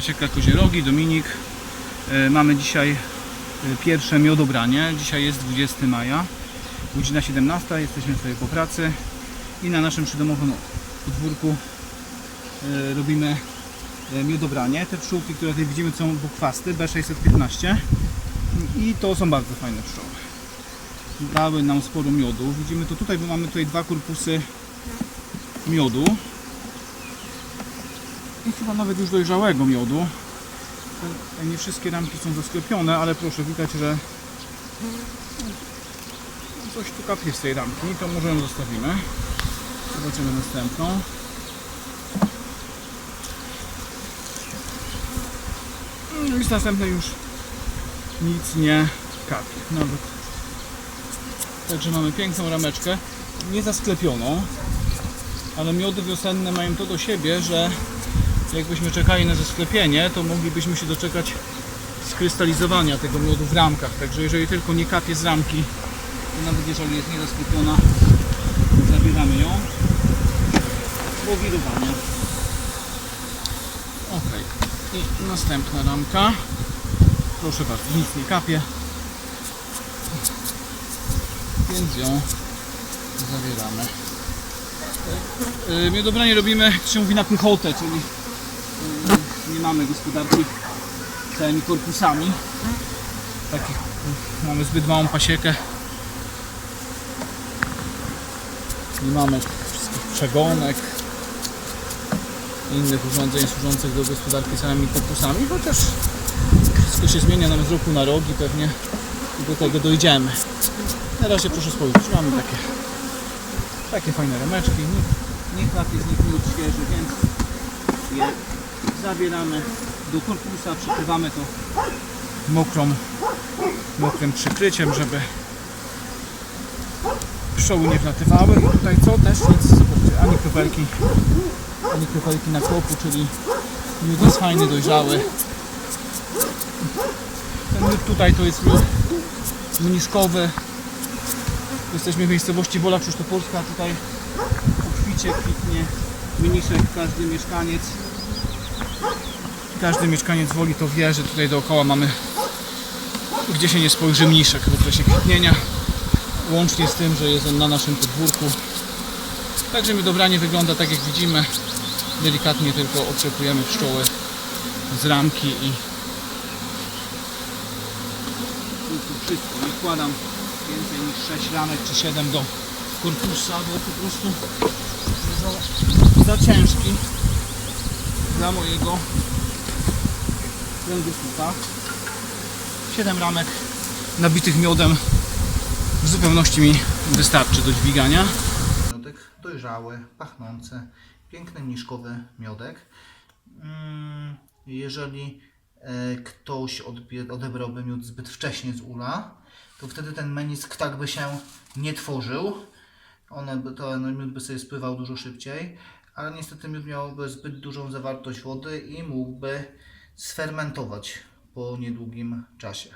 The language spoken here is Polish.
Pasieka Kozie Rogi, Dominik. E, Mamy dzisiaj e, pierwsze miodobranie. Dzisiaj jest 20 maja, godzina 17. Jesteśmy sobie po pracy i na naszym przydomowym podwórku e, robimy miodobranie. Te pszczółki, które tutaj widzimy, są bukwasty B615 i to są bardzo fajne pszczoły. Dały nam sporo miodu. Widzimy to tutaj, bo mamy tutaj dwa korpusy miodu i chyba nawet już dojrzałego miodu. Nie wszystkie ramki są zasklepione, ale proszę widać, że coś tu kapie z tej ramki, to może ją zostawimy. Zobaczymy następną. No I z następnej już nic nie kapie. Nawet. Także mamy piękną rameczkę, nie zasklepioną, ale miody wiosenne mają to do siebie, że jakbyśmy czekali na zasklepienie, to moglibyśmy się doczekać skrystalizowania tego miodu w ramkach. Także jeżeli tylko nie kapie z ramki, to nawet jeżeli jest niezasklepiona, zabieramy ją do. Ok. I następna ramka. Proszę bardzo, nic nie kapie. Więc ją zawieramy. Yy, Miodobranie robimy, to się mówi, na pychotę, czyli nie mamy gospodarki całymi korpusami. Yy, mamy zbyt małą pasiekę. Nie mamy wszystkich przegonek, innych urządzeń służących do gospodarki całymi korpusami, chociaż wszystko się zmienia nam z roku na rok i pewnie do tego dojdziemy. Na razie proszę spojrzeć, mamy takie takie fajne rameczki, nie, nie chlapie z nich miód świeży, więc je zabieramy do korpusa, przykrywamy to mokrą, mokrym przykryciem, żeby pszczoły nie wlatywały. I tutaj co? Też nic, zobaczcie, ani kropelki, ani kropelki na klopu, czyli miód jest fajny, dojrzały. Ten miód tutaj to jest miód mniszkowy, Jesteśmy w miejscowości Wola Krzysztopolska, tutaj obficie kwitnie mniszek, każdy mieszkaniec każdy mieszkaniec Woli to wie, że tutaj dookoła mamy gdzie się nie spojrzy mniszek w okresie kwitnienia łącznie z tym, że jest on na naszym podwórku. Także dobranie wygląda tak jak widzimy. Delikatnie tylko oczekujemy pszczoły z ramki i tu wszystko, nie wkładam więcej niż 6 ramek czy 7 do korpusa, bo po prostu za, za ciężki dla mojego kręgosłupa. 7 ramek nabitych miodem w zupełności mi wystarczy do dźwigania. Miodek dojrzały, pachnący, piękny mniszkowy miodek. Mm, Jeżeli e, ktoś odebrałby miód zbyt wcześnie z ula, to wtedy ten menisk tak by się nie tworzył. One, ten miód by sobie spływał dużo szybciej, ale niestety miód miałby zbyt dużą zawartość wody i mógłby sfermentować po niedługim czasie.